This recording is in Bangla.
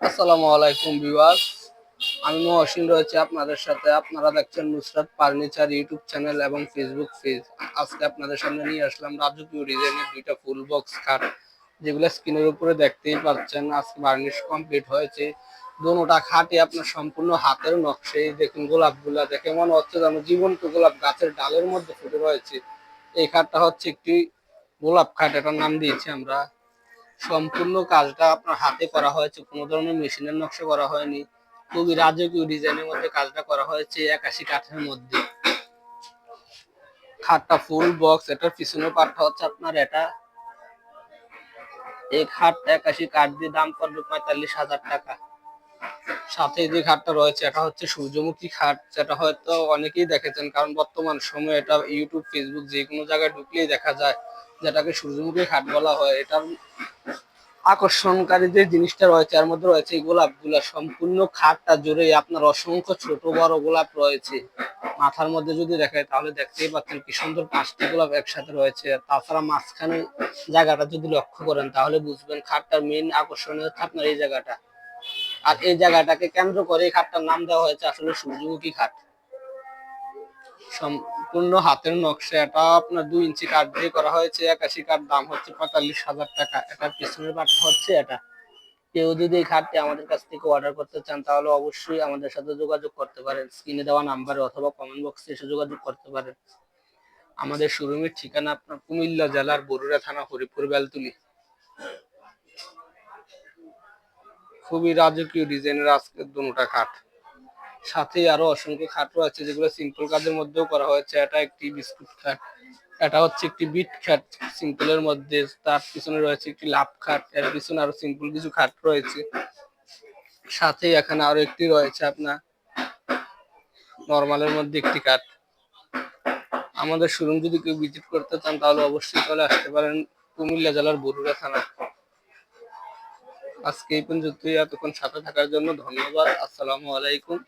আসসালামু আলাইকুম ভিউয়ার্স। আমি মহসিন রয়েছে আপনাদের সাথে। আপনারা দেখছেন নুসরাত ফার্নিচার ইউটিউব চ্যানেল এবং ফেসবুক পেজ। আজকে আপনাদের সামনে নিয়ে আসলাম রাজকীয় ডিজাইনের দুইটা ফুল বক্স খাট, যেগুলো স্ক্রিনের উপরে দেখতেই পাচ্ছেন। আজকে বার্নিশ কমপ্লিট হয়েছে। দোনোটা খাটে আপনার সম্পূর্ণ হাতের নকশে দেখুন গোলাপগুলা দেখে মনে হচ্ছে যেন জীবন্ত গোলাপ গাছের ডালের মধ্যে ফুটে রয়েছে। এই খাটটা হচ্ছে একটি গোলাপ খাট, এটার নাম দিয়েছি আমরা। সম্পূর্ণ কাজটা আপনার হাতে করা হয়েছে, কোনো ধরনের মেশিনের নকশা করা হয়নি। খুবই রাজকীয় ডিজাইনের মধ্যে কাজটা করা হয়েছে, একাশি কাঠের মধ্যে। খাটটা ফুল বক্স এটার পিছনের পার্টটা হচ্ছে আপনার এটা। এই খাটটা একাশি কাঠ দিয়ে দাম পড়বে পঁয়তাল্লিশ হাজার টাকা। সাথে যে খাটটা রয়েছে, এটা হচ্ছে সূর্যমুখী খাট, যেটা হয়তো অনেকেই দেখেছেন, কারণ বর্তমান সময়ে এটা ইউটিউব ফেসবুক যে কোনো জায়গায় ঢুকলেই দেখা যায়। যেটাকে সূর্যমুখী খাট বলা হয়, এটার আকর্ষণকারী যে জিনিসটা রয়েছে, এর মধ্যে রয়েছে এই গোলাপগুলা। সম্পূর্ণ খাটটা জুড়ে আপনার অসংখ্য ছোট বড় গোলাপ রয়েছে। মাথার মধ্যে যদি দেখায়, তাহলে দেখতেই পাচ্ছেন কি সুন্দর পাঁচটি গোলাপ একসাথে রয়েছে। তাছাড়া মাঝখানে জায়গাটা যদি লক্ষ্য করেন, তাহলে বুঝবেন খাটটার মেইন আকর্ষণ হচ্ছে আপনার এই জায়গাটা। আর এই জায়গাটাকে কেন্দ্র করে এই খাটটার নাম দেওয়া হয়েছে আসলে সূর্যমুখী খাট। সম্পূর্ণ হাতের নকশা। এটা আপনার দুই ইঞ্চি কাঠ দিয়ে করা হয়েছে। একাশি কাঠ দাম হচ্ছে পঁয়তাল্লিশ হাজার টাকা। এটার পিছনের পাটটা হচ্ছে এটা। কেউ যদি এই খাটটি আমাদের কাছ থেকে অর্ডার করতে চান, তাহলে অবশ্যই আমাদের সাথে যোগাযোগ করতে পারেন। স্ক্রিনে দেওয়া নাম্বারে অথবা কমেন্ট বক্সে এসে যোগাযোগ করতে পারেন। আমাদের শোরুমের ঠিকানা আপনার কুমিল্লা জেলার বরুড়া থানা, হরিপুর, বেলতুলি। খুবই রাজকীয় ডিজাইনের আজকের দুটা খাট সাথে আরও অসংখ্য খাট রয়েছে যেগুলো সিম্পল কাজের মধ্যেও করা হয়েছে। এটা একটি বিস্কুট খাট, এটা হচ্ছে একটি বিট খাট সিম্পলের মধ্যে। তার পিছনে রয়েছে একটি লাভ খাট, এর পিছনে আরও সিম্পল কিছু খাট রয়েছে। সাথে এখানে আরও একটি রয়েছে আপনার নর্মালের মধ্যে একটি কাঠ আমাদের শোরুম যদি কেউ ভিজিট করতে চান, তাহলে অবশ্যই চলে আসতে পারেন কুমিল্লা জেলার বরুড়া থানা আজকে এই পর্যন্তই। এতক্ষণ সাথে থাকার জন্য ধন্যবাদ। আসসালামু আলাইকুম।